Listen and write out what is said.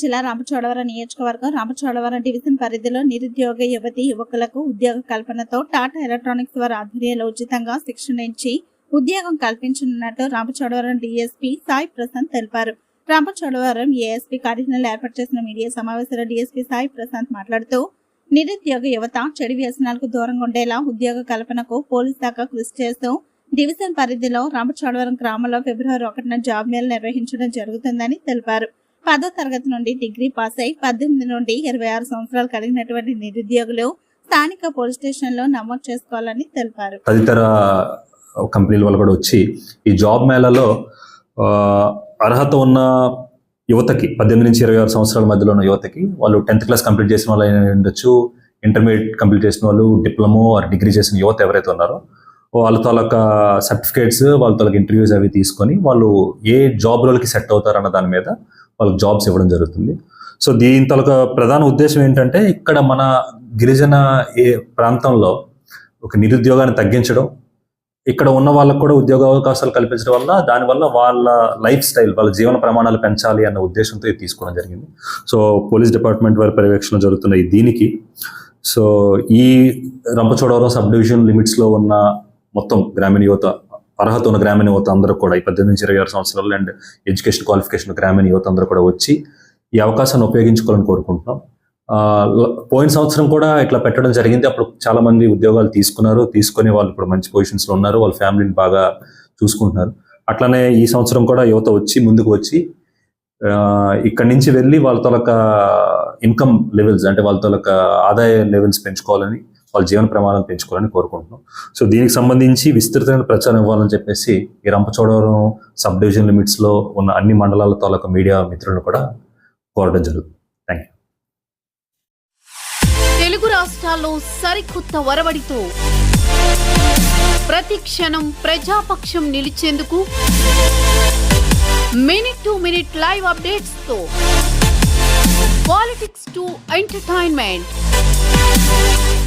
జిల్లా రామచోడవరం నియోజకవర్గం రామచోడవరం డివిజన్ పరిధిలో నిరుద్యోగ యువతి యువకులకు ఉద్యోగ కల్పనతో టాటా ఎలక్ట్రానిక్స్ వారి ఆధ్వర్యంలో ఉచితంగా శిక్షణ ఇచ్చి ఉద్యోగం కల్పించనున్నట్టు రామచోడవరం డిఎస్పీ సాయి ప్రశాంత్ తెలిపారు. రామచోడవరం ఏఎస్పీ కార్యాలయంలో ఏర్పాటు చేసిన మీడియా సమావేశంలో డిఎస్పీ సాయి ప్రశాంత్ మాట్లాడుతూ నిరుద్యోగ యువత చెడు వ్యసనాలకు దూరంగా ఉండేలా ఉద్యోగ కల్పనకు పోలీస్ శాఖ కృషి చేస్తూ డివిజన్ పరిధిలో రామచోడవరం గ్రామంలో ఫిబ్రవరి ఒకటిన జాబ్ మేళ నిర్వహించడం జరుగుతుందని తెలిపారు. పదో తరగతి నుండి డిగ్రీ పాస్ అయి పద్దెనిమిది నుండి ఇరవై ఆరు సంవత్సరాలు కలిగినటువంటి నిరుద్యోగులు స్థానిక పోలీస్ స్టేషన్లో నమోదు చేసుకోవాలని తెలిపారు. తదితర కంపెనీల వాళ్ళు కూడా వచ్చి ఈ జాబ్ మేళాలో అర్హత ఉన్న యువతకి పద్దెనిమిది నుంచి ఇరవై ఆరు సంవత్సరాల మధ్యలో ఉన్న యువతకి వాళ్ళు టెన్త్ క్లాస్ కంప్లీట్ చేసిన వాళ్ళు అయినా ఉండొచ్చు. ఇంటర్మీడియట్ కంప్లీట్ చేసిన వాళ్ళు డిప్లొమో ఆర్ డిగ్రీ చేసిన యువత ఎవరైతే ఉన్నారో వాళ్ళ తాలూకా సర్టిఫికేట్స్ వాళ్ళ తాలూకా ఇంటర్వ్యూస్ అవి తీసుకొని వాళ్ళు ఏ జాబ్ రోల్కి సెట్ అవుతారు అన్న దాని మీద వాళ్ళకి జాబ్స్ ఇవ్వడం జరుగుతుంది. సో దీని తలక ప్రధాన ఉద్దేశం ఏంటంటే ఇక్కడ మన గిరిజన ఏ ప్రాంతంలో ఒక నిరుద్యోగాన్ని తగ్గించడం ఇక్కడ ఉన్న వాళ్ళకు కూడా ఉద్యోగ అవకాశాలు కల్పించడం వల్ల దానివల్ల వాళ్ళ లైఫ్ స్టైల్ వాళ్ళ జీవన ప్రమాణాలు పెంచాలి అన్న ఉద్దేశంతో ఇది తీసుకోవడం జరిగింది. సో పోలీస్ డిపార్ట్మెంట్ వారి పర్యవేక్షణ జరుగుతున్న ఈ దీనికి సో ఈ రంపచోడవరం సబ్ డివిజన్ లిమిట్స్లో ఉన్న మొత్తం గ్రామీణ యువత అర్హత ఉన్న గ్రామీణ యువత అందరూ కూడా ఈ పద్దెనిమిది నుంచి ఇరవై ఆరు సంవత్సరాలు అండ్ ఎడ్యుకేషన్ క్వాలిఫికేషన్ గ్రామీణ యువత అందరూ కూడా వచ్చి ఈ అవకాశాన్ని ఉపయోగించుకోవాలని కోరుకుంటున్నాం. పోయిన సంవత్సరం కూడా ఇట్లా పెట్టడం జరిగింది. అప్పుడు చాలా మంది ఉద్యోగాలు తీసుకున్నారు. తీసుకొని వాళ్ళు ఇప్పుడు మంచి పొజిషన్స్లో ఉన్నారు. వాళ్ళ ఫ్యామిలీని బాగా చూసుకుంటున్నారు. అట్లానే ఈ సంవత్సరం కూడా యువత వచ్చి ముందుకు వచ్చి ఇక్కడి నుంచి వెళ్ళి వాళ్ళ తొలక ఇన్కమ్ లెవెల్స్ అంటే వాళ్ళ తొలక ఆదాయ లెవెల్స్ పెంచుకోవాలని వాళ్ళ జీవన ప్రమాణం పెంచుకోవాలని కోరుకుంటున్నాం. సో దీనికి సంబంధించి విస్తృతమైన ప్రచారం ఇవ్వాలని చెప్పేసి ఈ రంపచోడవరం సబ్ డివిజన్ లిమిట్స్లో ఉన్న అన్ని మండలాల తాలూకా మీడియా మిత్రులను కూడా కోరడం జరుగుతుంది. తెలుగు రాష్ట్రాల్లో సరికొత్త వరవడితో ప్రతి క్షణం ప్రజాపక్షం నిలిచేందుకు మినిట్ టు మినిట్ లైవ్ అప్డేట్స్తో పాలిటిక్స్ టు ఎంటర్టైన్మెంట్